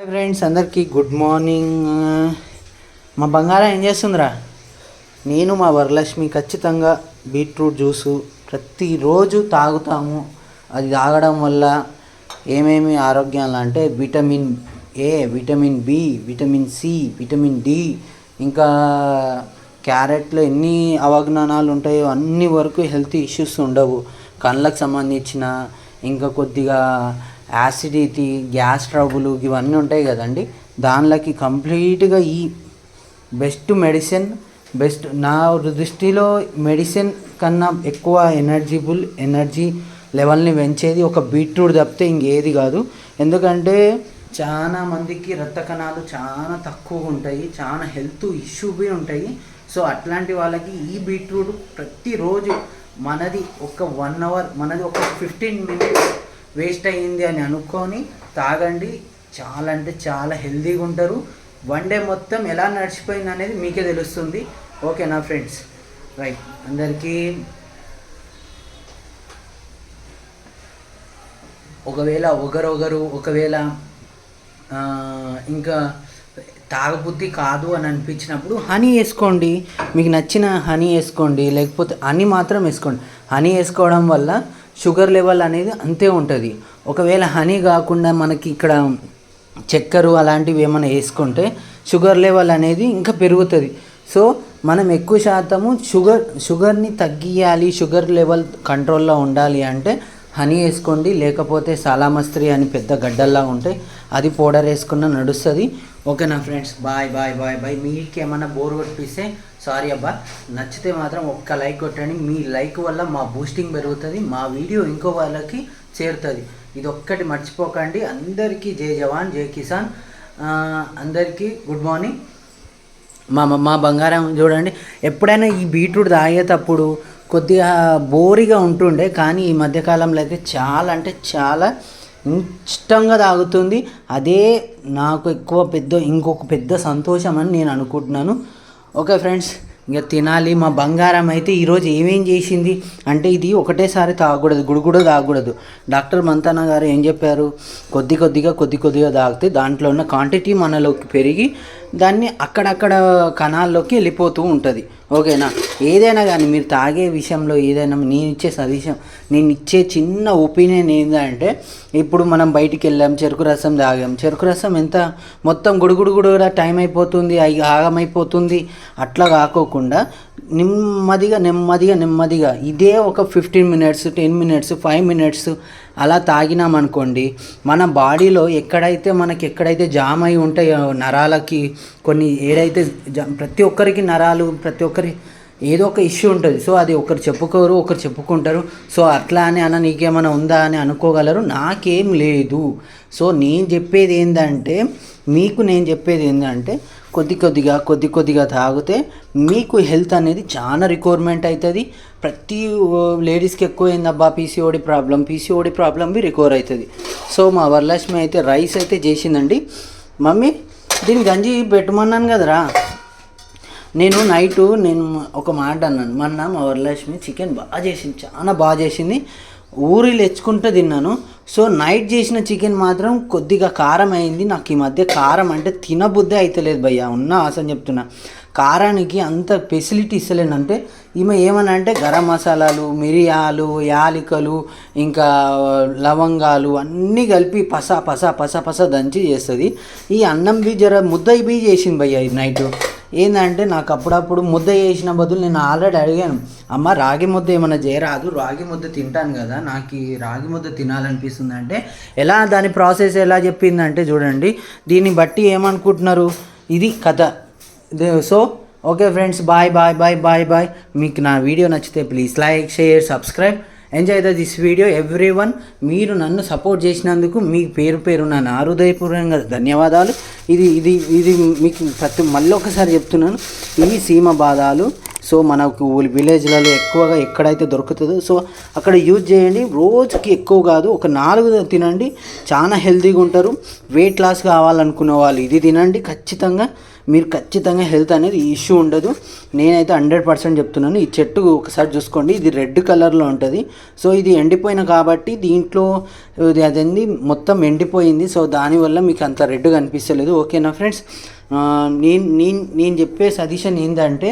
Hi friends అందరికీ good morning మా బంగారం ఏం చేస్తుందిరా? నేను మా వరలక్ష్మి ఖచ్చితంగా బీట్రూట్ జ్యూసు ప్రతిరోజు తాగుతాము. అది తాగడం వల్ల ఏమేమి ఆరోగ్యాలు అంటే vitamin A vitamin B vitamin C vitamin D ఇంకా క్యారెట్లో ఎన్ని అవజ్ఞానాలు ఉంటాయో అన్ని వరకు హెల్త్ ఇష్యూస్ ఉండవు. కళ్ళకు సంబంధించిన ఇంకా కొద్దిగా యాసిడిటీ గ్యాస్ ట్రబుల్ ఇవన్నీ ఉంటాయి కదండి. దానిలోకి కంప్లీట్గా ఈ బెస్ట్ మెడిసిన్ బెస్ట్ నా దృష్టిలో మెడిసిన్ కన్నా ఎక్కువ ఎనర్జీబుల్ ఎనర్జీ లెవెల్ని పెంచేది ఒక బీట్రూట్ తప్పితే ఇంకేది కాదు. ఎందుకంటే చాలా మందికి రక్త కణాలు చాలా తక్కువగా ఉంటాయి చాలా హెల్త్ ఇష్యూ ఉంటాయి. సో అట్లాంటి వాళ్ళకి ఈ బీట్రూట్ ప్రతిరోజు మనది ఒక వన్ అవర్ మనది ఒక ఫిఫ్టీన్ మినిట్స్ వేస్ట్ అయ్యింది అని అనుకొని తాగండి. చాలా అంటే చాలా హెల్తీగా ఉంటారు. వన్ డే మొత్తం ఎలా నడిచిపోయింది అనేది మీకే తెలుస్తుంది. ఓకేనా ఫ్రెండ్స్ రైట్ అందరికీ ఒకవేళ ఒకరొకరు ఒకవేళ ఇంకా తాగబుద్ధి కాదు అని అనిపించినప్పుడు హనీ వేసుకోండి. మీకు నచ్చిన హనీ వేసుకోండి. లేకపోతే హనీ మాత్రం వేసుకోండి. హనీ వేసుకోవడం వల్ల షుగర్ లెవెల్ అనేది అంతే ఉంటుంది. ఒకవేళ హనీ కాకుండా మనకి ఇక్కడ చక్కెర అలాంటివి ఏమైనా వేసుకుంటే షుగర్ లెవెల్ అనేది ఇంకా పెరుగుతుంది. సో మనం ఎక్కువ శాతము షుగర్ షుగర్ని తగ్గియాలి షుగర్ లెవెల్ కంట్రోల్లో ఉండాలి అంటే హనీ వేసుకోండి లేకపోతే సాలామస్త్రి అని పెద్ద గడ్డల్లా ఉంటాయి అది పౌడర్ వేసుకున్న నడుస్తుంది. ఓకేనా friends bye bye bye bye. మీకు ఏమైనా బోర్ కొట్టిస్తే సారీ అబ్బా నచ్చితే మాత్రం ఒక్క లైక్ కొట్టండి. మీ లైక్ వల్ల మా బూస్టింగ్ పెరుగుతుంది మా వీడియో ఇంకో వాళ్ళకి చేరుతుంది. ఇది ఒక్కటి మర్చిపోకండి. అందరికీ జై జవాన్ జై కిసాన్. అందరికీ గుడ్ మార్నింగ్. మా- మా బంగారం చూడండి. ఎప్పుడైనా ఈ బీట్రూట్ తాగేటప్పుడు కొద్దిగా బోరిగా ఉంటుండే కానీ ఈ మధ్యకాలంలో అయితే చాలా అంటే చాలా ఇష్టంగా తాగుతుంది. అదే నాకు ఎక్కువ పెద్ద ఇంకొక పెద్ద సంతోషం అని నేను అనుకుంటున్నాను. ఓకే ఫ్రెండ్స్ ఇంకా తినాలి. మా బంగారం అయితే ఈరోజు ఏమేం చేసింది? అంటే ఇది ఒకటేసారి తాగకూడదు గుడుగుడు తాగకూడదు. డాక్టర్ మంతానా గారు ఏం చెప్పారు? కొద్ది కొద్దిగా కొద్ది కొద్దిగా తాగితే దాంట్లో ఉన్న క్వాంటిటీ మనలోకి పెరిగి దాన్ని అక్కడక్కడ కణాల్లోకి వెళ్ళిపోతూ ఉంటుంది. ఓకేనా? ఏదైనా కానీ మీరు తాగే విషయంలో ఏదైనా నేను ఇచ్చే సజెషన్ నేను ఇచ్చే చిన్న ఒపీనియన్ ఏంటంటే ఇప్పుడు మనం బయటికి వెళ్ళాం చెరుకు రసం తాగాం. చెరుకు రసం ఎంత? మొత్తం గుడుగుడు గుడుగుడా టైం అయిపోతుంది ఆగమైపోతుంది. అట్లా కాకోకుండా నెమ్మదిగా నెమ్మదిగా నెమ్మదిగా. ఇదే ఒక fifteen minutes ten minutes five minutes అలా తాగినామనుకోండి మన బాడీలో ఎక్కడైతే మనకి ఎక్కడైతే జామ్ అయి ఉంటాయో నరాలకి కొన్ని ఏదైతే జా ప్రతి ఒక్కరికి నరాలు ప్రతి ఒక్కరి ఏదో ఒక ఇష్యూ ఉంటుంది. సో అది ఒకరు చెప్పుకోరు ఒకరు చెప్పుకుంటారు. సో అట్లా అని అన్న నీకేమైనా ఉందా అని అనుకోగలరు? నాకేం లేదు. సో నేను చెప్పేది ఏంటంటే మీకు నేను చెప్పేది ఏంటంటే కొద్ది కొద్దిగా కొద్ది కొద్దిగా తాగితే మీకు హెల్త్ అనేది చాలా రిక్వైర్మెంట్ అవుతుంది ప్రతి లేడీస్కి ఎక్కువ ఏందబ్బా PCOD problem PCOD problem be recover అవుతుంది సో మా వరలక్ష్మి అయితే రైస్ అయితే చేసిందండి. మమ్మీ దీని గంజి పెట్టమన్నాను కదరా? నేను నైటు నేను ఒక మాట అన్నాను. మొన్న మా వరలక్ష్మి చికెన్ బాగా చేసింది చాలా బాగా చేసింది. ఊరి తెచ్చుకుంటూ తిన్నాను. సో నైట్ చేసిన చికెన్ మాత్రం కొద్దిగా కారం అయింది నాకు ఈ మధ్య కారం అంటే తినబుద్ధి అయితలేదు భయ్య. ఉన్న ఆశ చెప్తున్నా. కారానికి అంత ఫెసిలిటీ ఇస్తలేను అంటే ఈమె ఏమని అంటే గరం మసాలాలు మిరియాలు యాలికలు ఇంకా లవంగాలు అన్నీ కలిపి పస పస పస పస దంచి చేస్తుంది. ఈ అన్నం బి జర ముద్ద బి చేసింది భయ్య ఈ నైట్. ఏంటంటే నాకు అప్పుడప్పుడు ముద్ద చేసిన బదులు నేను ఆల్రెడీ అడిగాను అమ్మ రాగి ముద్ద ఏమైనా చేయరాదు రాగి ముద్ద తింటాను కదా నాకు ఈ రాగి ముద్ద తినాలనిపిస్తుంది. అంటే ఎలా దాని ప్రాసెస్ ఎలా చెప్పిందంటే చూడండి దీన్ని బట్టి ఏమనుకుంటున్నారు? ఇది కథ. They- so okay friends bye bye bye bye bye. మీకు నా వీడియో నచ్చితే please like share subscribe. Enjoy the this video everyone మీరు నన్ను సపోర్ట్ చేసినందుకు మీ పేరు పేరు నా హృదయపూర్వకంగా ధన్యవాదాలు. ఇది ఇది ఇది మీకు ప్రతి మళ్ళీ ఒకసారి చెప్తున్నాను. ఇవి సీమ బాధాలు. సో మనకు విలేజ్లలో ఎక్కువగా ఎక్కడైతే దొరుకుతుందో సో అక్కడ యూజ్ చేయండి. రోజుకి ఎక్కువ కాదు ఒక నాలుగు తినండి. చాలా హెల్తీగా ఉంటారు. వెయిట్ లాస్ కావాలనుకునే వాళ్ళు ఇది తినండి. ఖచ్చితంగా మీరు ఖచ్చితంగా హెల్త్ అనేది ఇష్యూ ఉండదు. నేనైతే హండ్రెడ్ పర్సెంట్ చెప్తున్నాను. ఈ చెట్టు ఒకసారి చూసుకోండి. ఇది రెడ్ కలర్లో ఉంటుంది. సో ఇది ఎండిపోయిన కాబట్టి దీంట్లో ఇది అదేంది? మొత్తం ఎండిపోయింది. సో దానివల్ల మీకు అంత రెడ్ కనిపిస్తలేదు. ఓకేనా ఫ్రెండ్స్? నేను నేను నేను చెప్పే సజెషన్ ఏంటంటే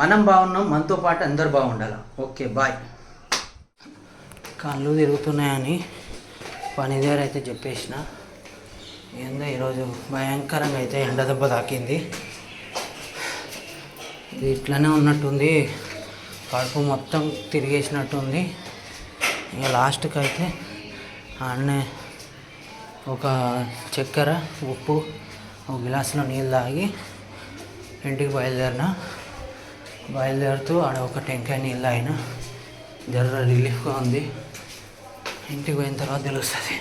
మనం బాగున్నాం మనతో పాటు అందరు బాగుండాలి? Okay bye. కళ్ళు తిరుగుతున్నాయని పని దగ్గర అయితే చెప్పేసిన. ఏందో ఈరోజు భయంకరంగా అయితే ఎండ దెబ్బ తాకింది. ఇది ఇట్లనే ఉన్నట్టుంది. కడుపు మొత్తం తిరిగేసినట్టుంది. ఇక లాస్ట్కి అయితే అన్నే ఒక చక్కెర ఉప్పు ఒక గ్లాసులో నీళ్ళు తాగి ఇంటికి బయలుదేరిన. బయలుదేరుతూ ఆడ ఒక టెంకాయ నీళ్ళు అయినా జర్ర రిలీఫ్గా ఉంది. ఇంటికి పోయిన తర్వాత తెలుస్తుంది.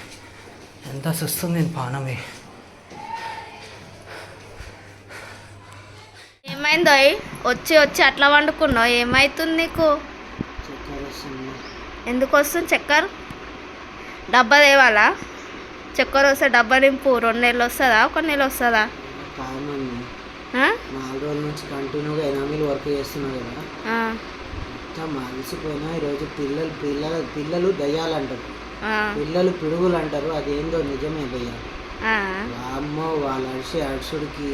ఎంత సుస్తుంది పానమే ఏమైందో వచ్చి వచ్చి అట్లా వండుకున్నావు. ఏమైతుంది నీకు? ఎందుకు వస్తుంది చక్కెర? డబ్బా తేవాలా? చక్కెర వస్తే డబ్బా నింపు. రెండు నెలలు వస్తుందా? ఒక నెల వస్తుందా? నాలుగు రోజుల నుంచి కంటిన్యూగా ఎనామిల్ వర్క్ చేస్తున్నా కదా. మొత్తం అలసిపోయినా ఈరోజు పిల్లలు పిల్లలు పిల్లలు దయ్యాలంటారు. పిల్లలు పిడుగులు అంటారు అదేందో నిజమే భయ్య. అమ్మో వాళ్ళు అడిసే అడుసుడికి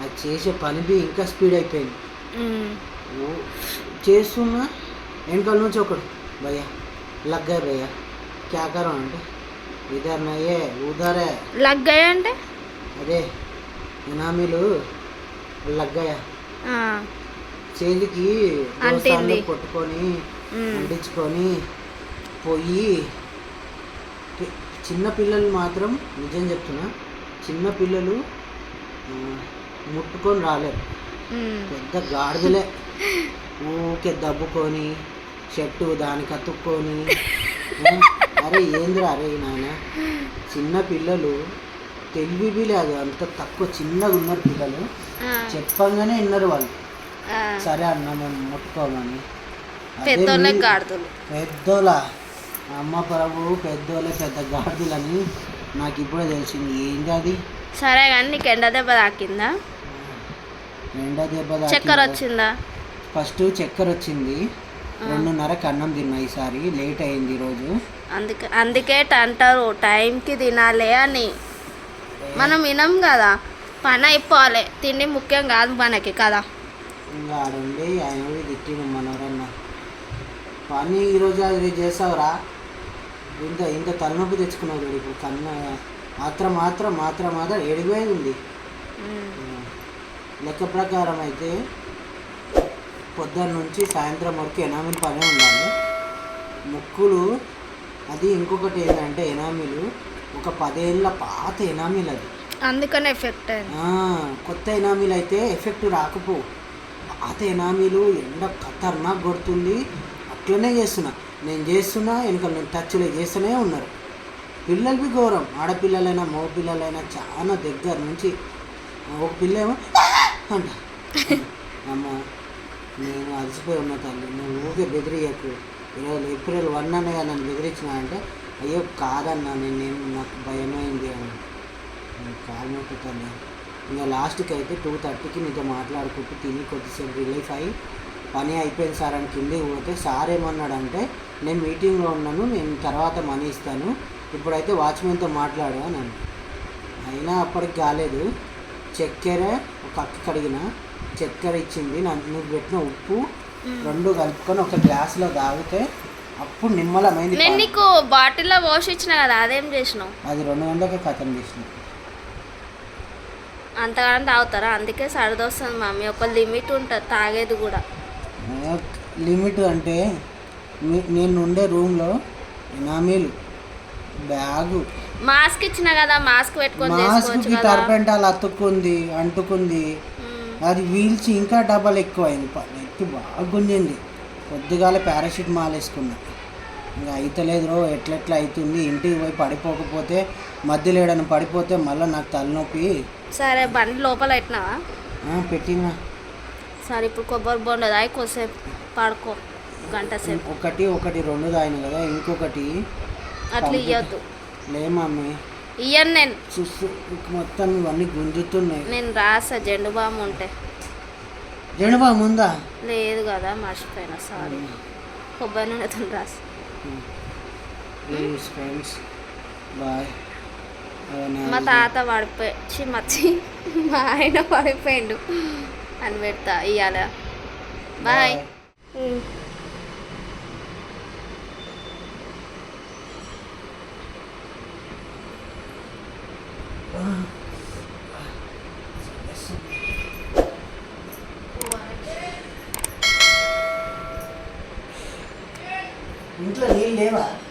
అది చేసే పని బి ఇంకా స్పీడ్ అయిపోయింది. చేస్తున్నా వెనకాల నుంచి ఒకడు భయ్య లగ్గా భయ్య క్యా కరం అంటే ఇదర్ నయ్యే ఉదరే లగ్గాయి అంటే? అదే ఎనామీలు లగ్గాయ ఆ, చేతికి కొట్టుకొని. అంటించుకొని పోయి పి- చిన్న పిల్లలు మాత్రం నిజం చెప్తున్నా చిన్న పిల్లలు ఆ, ముట్టుకొని రాలేరు. పెద్ద గాడిదలే. ఊకే దబ్బుకొని చెట్టు దానికి అతుక్కొని అరే ఏందిరా అరే నాయన. చిన్న పిల్లలు తెలివి లేదు. అంత తక్కువ చిన్నగా ఉన్నారు పిల్లలు. చెప్పంగానే విన్నారు వాళ్ళు. సరే అన్న మేము ముట్టుకోమని. పెద్దోళ్ళ అమ్మ ప్రభు పెద్దోళ్ళే పెద్ద గాడిదలని నాకు ఇప్పుడే తెలిసింది. ఏంది అది సరే కానీ నీకు ఎండ దెబ్బ తాకిందా? ఎండ దెబ్బ చక్కెర వచ్చిందా? ఫస్ట్ చక్కెర వచ్చింది. రెండున్నరకు అన్నం తిన్నా ఈసారి. లేట్ అయింది ఈరోజు. అందుకే అందుకే అంటారు టైంకి తినాలి అని. మనం వినం కదా. పని అయిపోవాలి. తిండి ముఖ్యం కాదు మనకి కదా. ఇంకా ఆడుండి ఆయన తిట్టిన మనవరన్న పని ఈరోజు అది చేసావురా? ఇంత ఇంత తలనొప్పి తెచ్చుకున్నావు చూడు ఇప్పుడు. కన్న మాత్రం మాత్రం మాత్రం మాత్రం ఎడిపోయేది ఉంది. లెక్క ప్రకారం అయితే పొద్దున్న నుంచి సాయంత్రం వరకు ఎనామిల్ పనే ఉండాలి. ముక్కులు అది ఇంకొకటి ఏంటంటే ఎనామిలు ఒక పదేళ్ళ పాత ఎనామిల్ అది. అందుకనే ఎఫెక్ట్ కొత్త ఎనామిల్ అయితే ఎఫెక్ట్ రాకపో. పాత ఎనామీలు ఎండ ఖతర్నాక్ కొడుతుంది. అట్లనే చేస్తున్నా. నేను చేస్తున్నా వెనక నేను టచ్లో చేస్తూనే ఉన్నారు. పిల్లలకి ఘోరం. ఆడపిల్లలైనా మగ పిల్లలైనా చాలా దగ్గర నుంచి ఒక పిల్ల ఏమో అంట. అమ్మ నేను అలసిపోయి ఉన్న తల్లి నువ్వు ఊరికే బెదిరియకు. ఈరోజు ఏప్రిల్ వన్ అనగా నన్ను బెదిరించిన అంటే అయ్యో కాదన్నా నేను నాకు భయమైంది అని. కాలు తల్లి. ఇంకా లాస్ట్కి అయితే టూ థర్టీకి నీతో మాట్లాడుకుంటూ తిని కొద్దిసేపు రిలీఫ్ అయ్యి పని అయిపోయింది సార్ అని కిందికి పోతే సార్ ఏమన్నాడంటే నేను మీటింగ్లో ఉన్నాను నేను తర్వాత మనీ ఇస్తాను. ఇప్పుడైతే వాచ్మెన్తో మాట్లాడు అని. అయినా అప్పటికి కాలేదు. చక్కెర ఒక అక్క కడిగిన చక్కెర ఇచ్చింది నువ్వు పెట్టిన ఉప్పు రెండు కలుపుకొని ఒక గ్లాసులో తాగితే అప్పుడు నిమ్మలమైంది నేను. నీకు బాటిల్లో పోసి ఇచ్చిన కదా అదేం చేసినావు? అది రెండు గంటలకే కథం చేసిన. అంతగానం తాగుతారా? అందుకే సరదొస్తుంది మమ్మీ. ఒక లిమిట్ ఉంటుంది తాగేది కూడా. లిమిట్ అంటే నేను ఉండే రూమ్లో ఎనామీలు బ్యాగు. మాస్క్ ఇచ్చిన కదా మాస్క్ పెట్టుకొని మాస్క్కి కదా. టర్పెంటాలు అతుక్కుంది అంటుకుంది. అది వీల్చి ఇంకా డబల్ ఎక్కువ అయింది బాగా గుంజింది. పొద్దుగాల పారాషూట్ మాల్ వేసుకున్నా ఇంకా అయితలేదు రో ఎట్లెట్లా అవుతుంది ఇంటికి పోయి పడిపోకపోతే మధ్యలో ఏడైనా పడిపోతే మళ్ళీ నాకు తలనొప్పి. సరే బండి లోపల పెట్టినావా? పెట్టినా. సరే ఇప్పుడు కొబ్బరి బొండ దాయి కొద్దిసేపు పడుకో. గంట సేపు. ఒకటి ఒకటి రెండు తాగిన కదా ఇంకొకటి. అట్లా ఇవ్వద్దు లే మమ్మీ ఇయ్యను నేను. చూస్తూ ఇంక మొత్తం ఇవన్నీ గుంజుతున్నాయి. నేను రాసా జెండు బామ్ ఉంటే. జనబా ముందా లేదు కదా మర్చిపోయినా సారీ. కొబ్బరి నూనెతో రాసా. Please friends bye. మా తాత పడిపోయి చి మచ్చి మా ఆయన పడిపోయిండు. అని పెడతా ఇయ్యాల. బాయ్. 문자 내일 내봐.